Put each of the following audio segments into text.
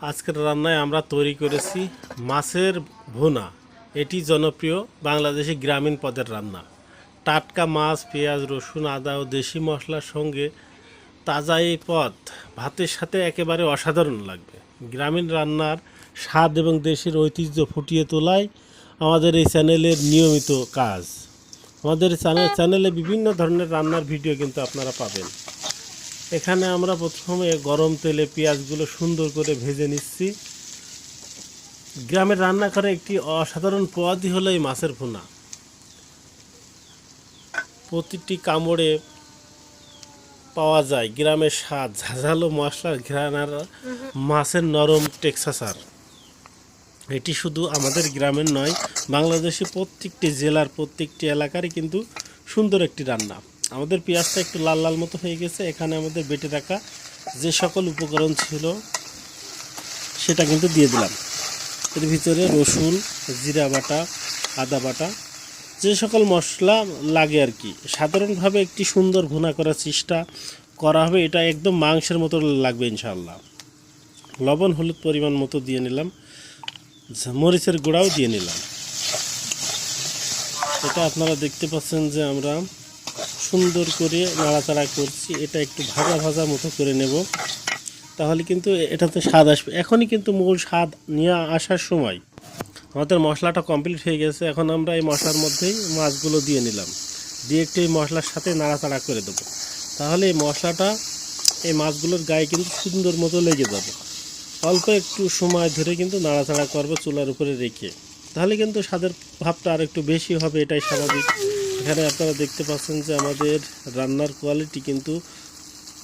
আজকের রান্নায় আমরা তৈরি করেছি মাছের ভুনা। এটি জনপ্রিয় বাংলাদেশি গ্রামীণ পদের রান্না। টাটকা মাছ, পেঁয়াজ, রসুন, আদা ও দেশি মশলার সঙ্গে তাজা এই পদ ভাতের সাথে একেবারে অসাধারণ লাগবে। গ্রামীণ রান্নার স্বাদ এবং দেশের ঐতিহ্য ফুটিয়ে তোলাই আমাদের এই চ্যানেলের নিয়মিত কাজ। আমাদের চ্যানেল চ্যানেলে বিভিন্ন ধরনের রান্নার ভিডিও কিন্তু আপনারা পাবেন। এখানে আমরা প্রথমে গরম তেলে পেঁয়াজগুলো সুন্দর করে ভেজে নিচ্ছি। গ্রামের রান্নাঘরে একটি অসাধারণ পদই হলো এই মাছের ভুনা। প্রতিটি কামড়ে পাওয়া যায় গ্রামের স্বাদ, ঝাঝালো মশলার ঘ্রানার মাছের নরম টেক্সাসার এটি শুধু আমাদের গ্রামের নয় বাংলাদেশে প্রত্যেকটি জেলার প্রত্যেকটি এলাকারই কিন্তু সুন্দর একটি রান্না। আমাদের পেঁয়াজটা একটু লাল লাল মতো হয়ে গেছে। এখানে আমাদের বেটে রাখা যে সকল উপকরণ ছিল, সেটা কিন্তু দিয়ে দিলাম। এর ভিতরে রসুন, জিরা বাটা, আদা বাটা, যে সকল মশলা লাগে আর কি। সাধারণভাবে একটি সুন্দর ভুনা করার চেষ্টা করা হবে, এটা একদম মাংসের মতো লাগবে ইনশাল্লাহ লবণ, হলুদ পরিমাণ মতো দিয়ে নিলাম। মরিচের গুঁড়াও দিয়ে নিলাম। এটা আপনারা দেখতে পাচ্ছেন যে আমরা সুন্দর করে নাড়াচাড়া করছি, এটা একটু ভাজা ভাজা মতো করে নেব। তাহলে কিন্তু এটাতে স্বাদ আসবে। এখনই কিন্তু মূল স্বাদ নিয়ে আসার সময়। আমাদের মশলাটা কমপ্লিট হয়ে গেছে। এখন আমরা এই মশলার মধ্যেই মাছগুলো দিয়ে নিলাম। দিয়ে একটু এই মশলার সাথে নাড়াচাড়া করে দেবো। তাহলে এই মশলাটা, এই মাছগুলোর গায়ে কিন্তু সুন্দর মতো লেগে যাবে। অল্প একটু সময় ধরে কিন্তু নাড়াচাড়া করব চুলার উপরে রেখে। তাহলে কিন্তু স্বাদের ভাবটা আর একটু বেশি হবে, এটাই স্বাভাবিক। এখানে আপনারা দেখতে পাচ্ছেন যে আমাদের রান্নার কোয়ালিটি কিন্তু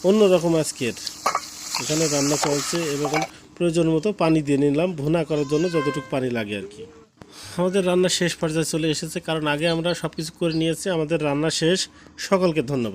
অন্যরকম আজকের। এখানে রান্না চলছে এবং প্রয়োজন মতো পানি দিয়ে নিলাম, ভুনা করার জন্য যতটুকু পানি লাগে আর কি। আমাদের রান্না শেষ পর্যায়ে চলে এসেছে, কারণ আগে আমরা সব কিছু করে নিয়েছি। আমাদের রান্না শেষ। সকলকে ধন্যবাদ।